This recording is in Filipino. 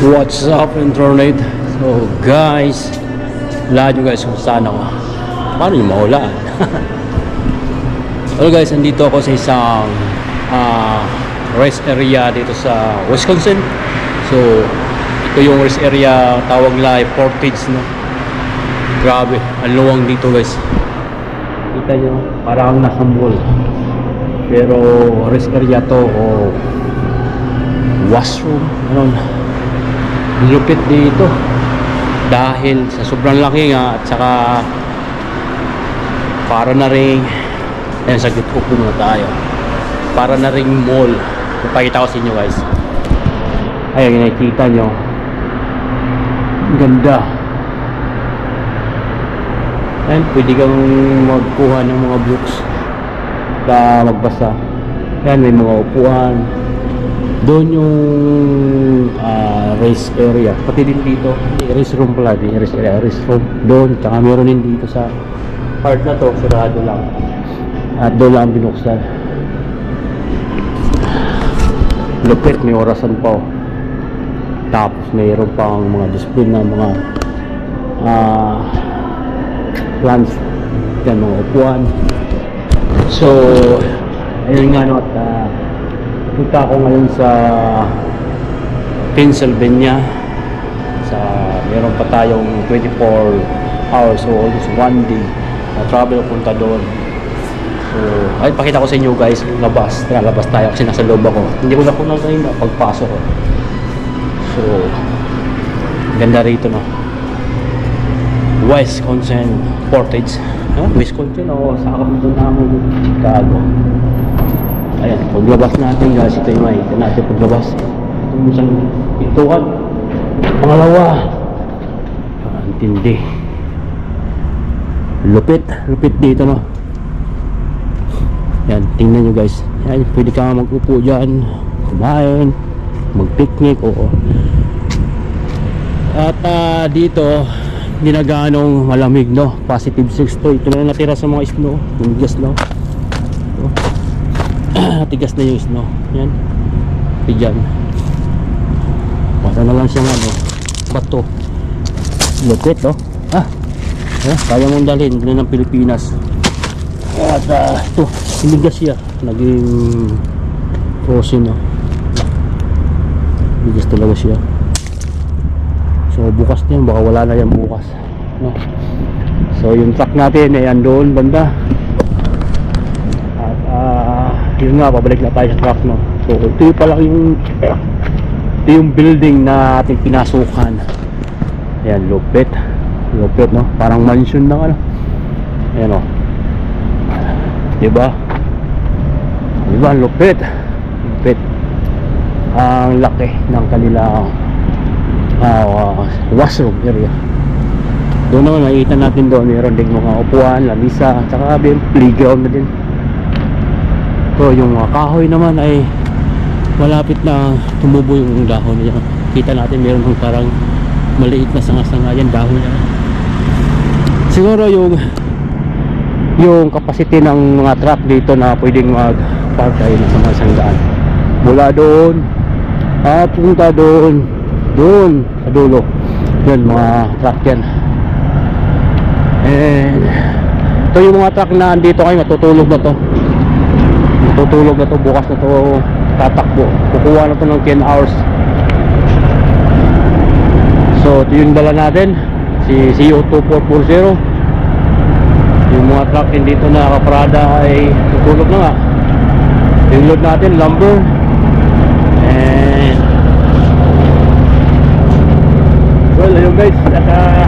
What's up internet? So guys, lahat nyo guys kung saan ako. Paano yung maulaan? Hello guys, andito ako sa isang ah, rest area dito sa Wisconsin. So, ito yung rest area tawag nila ay Portage no. Grabe, ang luwang dito guys. Kita nyo, parang nasa mall. Pero rest area to o washroom, ano lupit dito. Dahil sa sobrang laki nga at saka para na rin ayun saglit upo muna tayo. Para na rin mall. Ipakita ko sa inyo guys. Ayun nakikita nyo. Ganda. Ayun pwede kang magkuha ng mga books na magbasa. Yan may mga upuan. Doon yung ah, race area. Pati din dito race room pala di race area race room. Doon tsaka meron din dito sa part na to sarado lang. At doon lang binuksan. Lupit may orasan pa oh. tapos mayroon pang mga display ng mga ah plants. Yan mga upuan. So ayun nga no at ah, punta ako ngayon sa Pennsylvania. Sa meron pa tayong 24 hours so almost one day na travel punta doon. So ay pakita ko sa inyo guys. Labas. Labas tayo kasi nasa loob ako. Hindi ko na po nang na pagpasok ko. So ganda rito no? Wisconsin Portage. Huh? Wisconsin o sa kapunta na ako Chicago. Ayan, paglabas natin guys, ito yung makikita natin paglabas. Isang ituan. Pangalawa. Ah, Ang tindi. Lupit, lupit dito no. Yan, tingnan nyo guys. Yan, pwede ka mag-upo dyan, kumain, mag-picnic, oo. At ah, dito, hindi na ganong malamig no. Positive 6 to. Ito na natira sa mga snow. Yung gas no. tigas na yung snow yan bigyan basta na lang siyang ano bato. Lupit oh. Ah eh, kaya mong dalhin ganun ng Pilipinas. At uh, ito sinigas siya. Naging frozen oh. Bigas talaga siya. So bukas na yan baka wala na yan bukas no? so yung truck natin ay andun banda. At ah, yun nga pabalik na tayo sa truck no? So ito yung pala yung ito yung building na ating pinasukan. Ayan lupit. Lupit no? Parang mansion na ano? Ayan o diba? Diba? Ang lupit. Lupit. Ang laki ng kanilang ah, washroom area. Doon naman makikita natin doon meron ding mga upuan, lamisa, tsaka playground na din. So yung mga kahoy naman ay malapit na tumubo yung dahon niya. Kita natin meron ng parang maliit na sanga-sanga yan dahon niya. Siguro yung yung capacity ng mga truck dito na pwedeng mag-park ay nasa mga sanggaan. Mula doon at punta doon doon sa dulo. Yan mga truck yan. And ito yung mga truck na andito kayo matutulog na to tutulog na to bukas na to tatakbo kukuha na to ng 10 hours. So ito yung dala natin. Si CO2440 yung mga truck din dito na nakaparada ay tutulog na nga. Yung load natin lumber. And well ayun guys. Naka